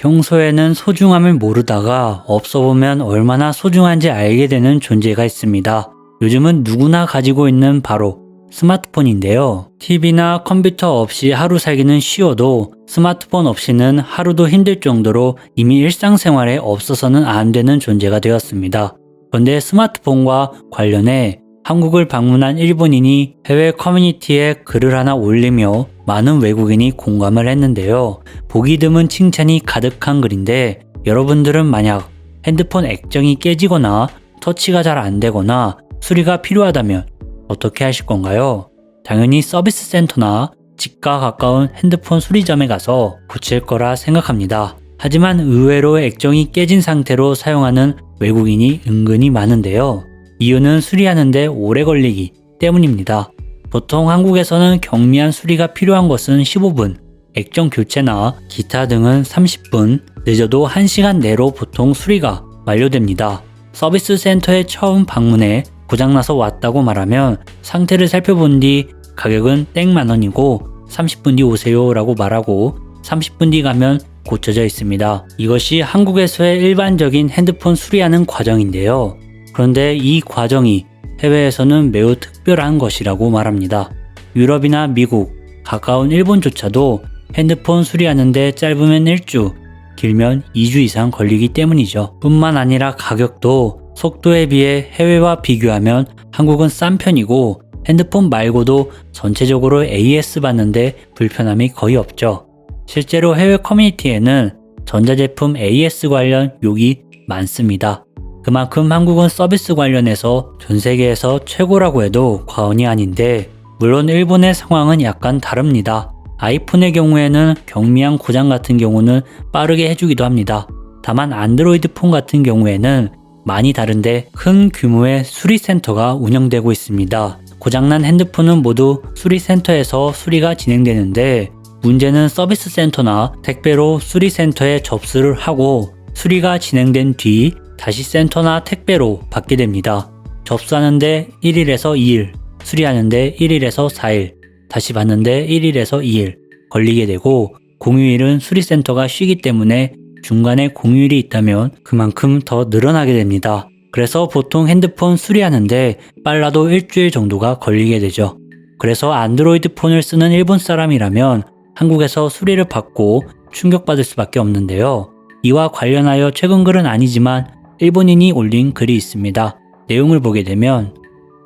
평소에는 소중함을 모르다가 없어보면 얼마나 소중한지 알게 되는 존재가 있습니다. 요즘은 누구나 가지고 있는 바로 스마트폰인데요. TV나 컴퓨터 없이 하루 살기는 쉬워도 스마트폰 없이는 하루도 힘들 정도로 이미 일상생활에 없어서는 안 되는 존재가 되었습니다. 그런데 스마트폰과 관련해 한국을 방문한 일본인이 해외 커뮤니티에 글을 하나 올리며 많은 외국인이 공감을 했는데요. 보기 드문 칭찬이 가득한 글인데 여러분들은 만약 핸드폰 액정이 깨지거나 터치가 잘 안 되거나 수리가 필요하다면 어떻게 하실 건가요? 당연히 서비스 센터나 집과 가까운 핸드폰 수리점에 가서 고칠 거라 생각합니다. 하지만 의외로 액정이 깨진 상태로 사용하는 외국인이 은근히 많은데요. 이유는 수리하는데 오래 걸리기 때문입니다. 보통 한국에서는 경미한 수리가 필요한 것은 15분, 액정 교체나 기타 등은 30분, 늦어도 1시간 내로 보통 수리가 완료됩니다. 서비스 센터에 처음 방문해 고장나서 왔다고 말하면 상태를 살펴본 뒤 가격은 땡만 원이고 30분 뒤 오세요 라고 말하고 30분 뒤 가면 고쳐져 있습니다. 이것이 한국에서의 일반적인 핸드폰 수리하는 과정인데요. 그런데 이 과정이 해외에서는 매우 특별한 것이라고 말합니다. 유럽이나 미국, 가까운 일본조차도 핸드폰 수리하는데 짧으면 1주, 길면 2주 이상 걸리기 때문이죠. 뿐만 아니라 가격도 속도에 비해 해외와 비교하면 한국은 싼 편이고 핸드폰 말고도 전체적으로 AS 받는데 불편함이 거의 없죠. 실제로 해외 커뮤니티에는 전자제품 AS 관련 욕이 많습니다. 그만큼 한국은 서비스 관련해서 전 세계에서 최고라고 해도 과언이 아닌데, 물론 일본의 상황은 약간 다릅니다. 아이폰의 경우에는 경미한 고장 같은 경우는 빠르게 해주기도 합니다. 다만 안드로이드 폰 같은 경우에는 많이 다른데 큰 규모의 수리센터가 운영되고 있습니다. 고장난 핸드폰은 모두 수리센터에서 수리가 진행되는데 문제는 서비스 센터나 택배로 수리센터에 접수를 하고 수리가 진행된 뒤 다시 센터나 택배로 받게 됩니다. 접수하는데 1일에서 2일, 수리하는데 1일에서 4일, 다시 받는데 1일에서 2일 걸리게 되고 공휴일은 수리센터가 쉬기 때문에 중간에 공휴일이 있다면 그만큼 더 늘어나게 됩니다. 그래서 보통 핸드폰 수리하는데 빨라도 일주일 정도가 걸리게 되죠. 그래서 안드로이드 폰을 쓰는 일본 사람이라면 한국에서 수리를 받고 충격받을 수밖에 없는데요. 이와 관련하여 최근 글은 아니지만 일본인이 올린 글이 있습니다. 내용을 보게 되면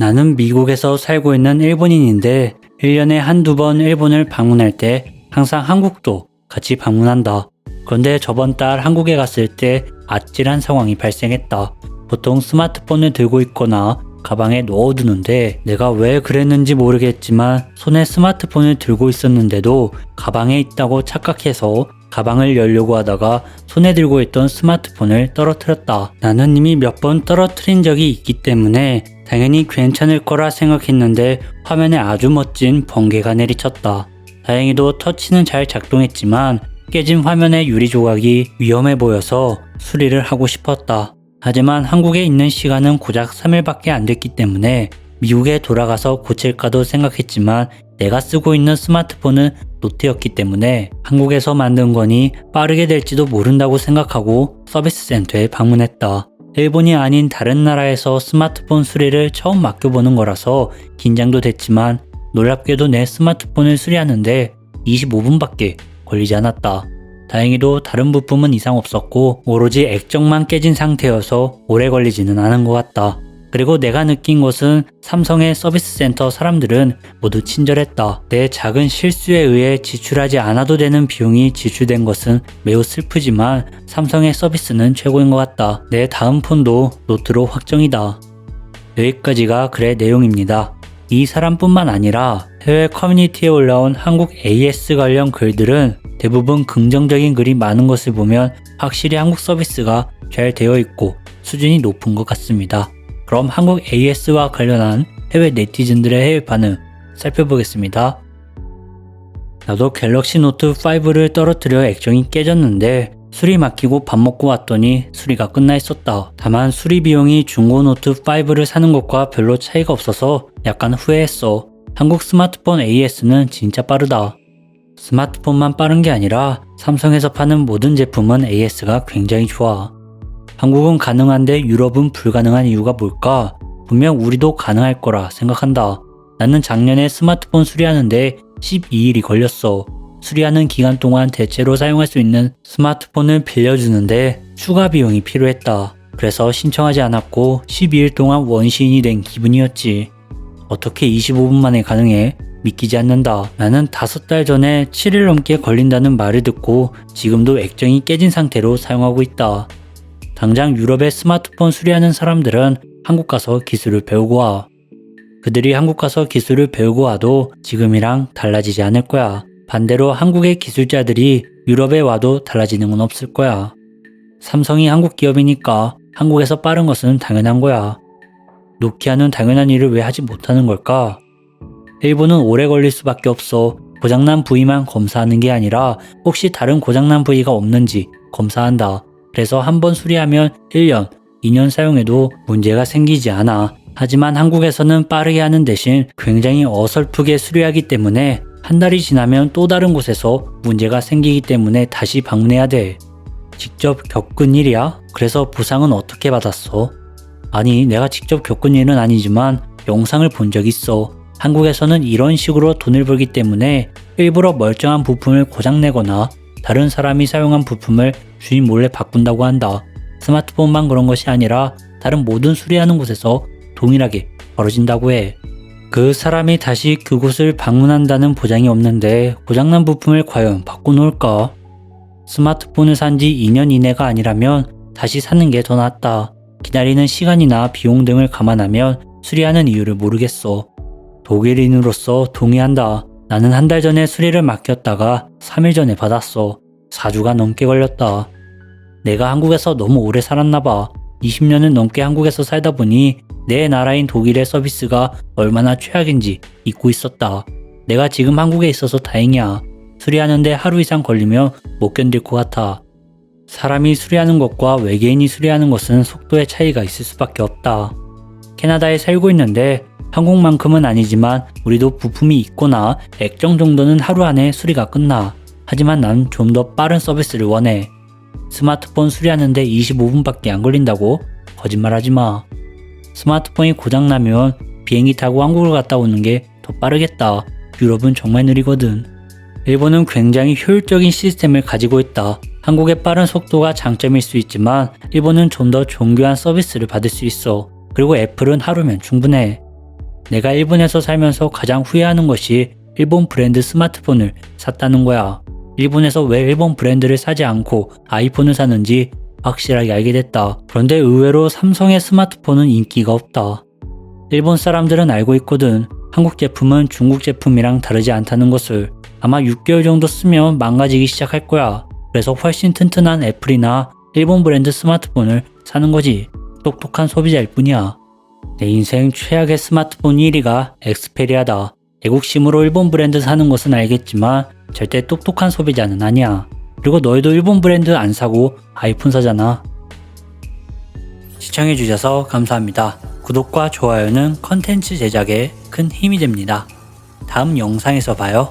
나는 미국에서 살고 있는 일본인인데 1년에 한두 번 일본을 방문할 때 항상 한국도 같이 방문한다. 그런데 저번 달 한국에 갔을 때 아찔한 상황이 발생했다. 보통 스마트폰을 들고 있거나 가방에 넣어두는데 내가 왜 그랬는지 모르겠지만 손에 스마트폰을 들고 있었는데도 가방에 있다고 착각해서 가방을 열려고 하다가 손에 들고 있던 스마트폰을 떨어뜨렸다. 나는 이미 몇 번 떨어뜨린 적이 있기 때문에 당연히 괜찮을 거라 생각했는데 화면에 아주 멋진 번개가 내리쳤다. 다행히도 터치는 잘 작동했지만 깨진 화면의 유리 조각이 위험해 보여서 수리를 하고 싶었다. 하지만 한국에 있는 시간은 고작 3일밖에 안 됐기 때문에 미국에 돌아가서 고칠까도 생각했지만 내가 쓰고 있는 스마트폰은 노트였기 때문에 한국에서 만든 거니 빠르게 될지도 모른다고 생각하고 서비스 센터에 방문했다. 일본이 아닌 다른 나라에서 스마트폰 수리를 처음 맡겨보는 거라서 긴장도 됐지만 놀랍게도 내 스마트폰을 수리하는데 25분밖에 걸리지 않았다. 다행히도 다른 부품은 이상 없었고 오로지 액정만 깨진 상태여서 오래 걸리지는 않은 것 같다. 그리고 내가 느낀 것은 삼성의 서비스 센터 사람들은 모두 친절했다. 내 작은 실수에 의해 지출하지 않아도 되는 비용이 지출된 것은 매우 슬프지만 삼성의 서비스는 최고인 것 같다. 내 다음 폰도 노트로 확정이다. 여기까지가 글의 내용입니다. 이 사람뿐만 아니라 해외 커뮤니티에 올라온 한국 AS 관련 글들은 대부분 긍정적인 글이 많은 것을 보면 확실히 한국 서비스가 잘 되어 있고 수준이 높은 것 같습니다. 그럼 한국 AS와 관련한 해외 네티즌들의 해외 반응 살펴보겠습니다. 나도 갤럭시 노트 5를 떨어뜨려 액정이 깨졌는데 수리 맡기고 밥 먹고 왔더니 수리가 끝나 있었다. 다만 수리 비용이 중고 노트 5를 사는 것과 별로 차이가 없어서 약간 후회했어. 한국 스마트폰 AS는 진짜 빠르다. 스마트폰만 빠른 게 아니라 삼성에서 파는 모든 제품은 AS가 굉장히 좋아. 한국은 가능한데 유럽은 불가능한 이유가 뭘까? 분명 우리도 가능할 거라 생각한다. 나는 작년에 스마트폰 수리하는데 12일이 걸렸어. 수리하는 기간 동안 대체로 사용할 수 있는 스마트폰을 빌려주는데 추가 비용이 필요했다. 그래서 신청하지 않았고 12일 동안 원시인이 된 기분이었지. 어떻게 25분 만에 가능해? 믿기지 않는다. 나는 다섯 달 전에 7일 넘게 걸린다는 말을 듣고 지금도 액정이 깨진 상태로 사용하고 있다. 당장 유럽의 스마트폰 수리하는 사람들은 한국 가서 기술을 배우고 와. 그들이 한국 가서 기술을 배우고 와도 지금이랑 달라지지 않을 거야. 반대로 한국의 기술자들이 유럽에 와도 달라지는 건 없을 거야. 삼성이 한국 기업이니까 한국에서 빠른 것은 당연한 거야. 노키아는 당연한 일을 왜 하지 못하는 걸까? 일본은 오래 걸릴 수밖에 없어. 고장난 부위만 검사하는 게 아니라 혹시 다른 고장난 부위가 없는지 검사한다. 그래서 한 번 수리하면 1년, 2년 사용해도 문제가 생기지 않아. 하지만 한국에서는 빠르게 하는 대신 굉장히 어설프게 수리하기 때문에 한 달이 지나면 또 다른 곳에서 문제가 생기기 때문에 다시 방문해야 돼. 직접 겪은 일이야? 그래서 보상은 어떻게 받았어? 아니, 내가 직접 겪은 일은 아니지만 영상을 본 적 있어. 한국에서는 이런 식으로 돈을 벌기 때문에 일부러 멀쩡한 부품을 고장내거나 다른 사람이 사용한 부품을 주인 몰래 바꾼다고 한다. 스마트폰만 그런 것이 아니라 다른 모든 수리하는 곳에서 동일하게 벌어진다고 해. 그 사람이 다시 그곳을 방문한다는 보장이 없는데 고장난 부품을 과연 바꿔놓을까? 스마트폰을 산 지 2년 이내가 아니라면 다시 사는 게 더 낫다. 기다리는 시간이나 비용 등을 감안하면 수리하는 이유를 모르겠어. 독일인으로서 동의한다. 나는 한 달 전에 수리를 맡겼다가 3일 전에 받았어. 4주가 넘게 걸렸다. 내가 한국에서 너무 오래 살았나 봐. 20년을 넘게 한국에서 살다 보니 내 나라인 독일의 서비스가 얼마나 최악인지 잊고 있었다. 내가 지금 한국에 있어서 다행이야. 수리하는데 하루 이상 걸리면 못 견딜 것 같아. 사람이 수리하는 것과 외계인이 수리하는 것은 속도의 차이가 있을 수밖에 없다. 캐나다에 살고 있는데 한국만큼은 아니지만 우리도 부품이 있거나 액정 정도는 하루 안에 수리가 끝나. 하지만 난 좀 더 빠른 서비스를 원해. 스마트폰 수리하는데 25분밖에 안 걸린다고? 거짓말하지 마. 스마트폰이 고장나면 비행기 타고 한국을 갔다 오는 게 더 빠르겠다. 유럽은 정말 느리거든. 일본은 굉장히 효율적인 시스템을 가지고 있다. 한국의 빠른 속도가 장점일 수 있지만 일본은 좀 더 정교한 서비스를 받을 수 있어. 그리고 애플은 하루면 충분해. 내가 일본에서 살면서 가장 후회하는 것이 일본 브랜드 스마트폰을 샀다는 거야. 일본에서 왜 일본 브랜드를 사지 않고 아이폰을 사는지 확실하게 알게 됐다. 그런데 의외로 삼성의 스마트폰은 인기가 없다. 일본 사람들은 알고 있거든. 한국 제품은 중국 제품이랑 다르지 않다는 것을. 아마 6개월 정도 쓰면 망가지기 시작할 거야. 그래서 훨씬 튼튼한 애플이나 일본 브랜드 스마트폰을 사는 거지. 똑똑한 소비자일 뿐이야. 내 인생 최악의 스마트폰 1위가 엑스페리아다. 애국심으로 일본 브랜드 사는 것은 알겠지만 절대 똑똑한 소비자는 아니야. 그리고 너희도 일본 브랜드 안 사고 아이폰 사잖아. 시청해주셔서 감사합니다. 구독과 좋아요는 컨텐츠 제작에 큰 힘이 됩니다. 다음 영상에서 봐요.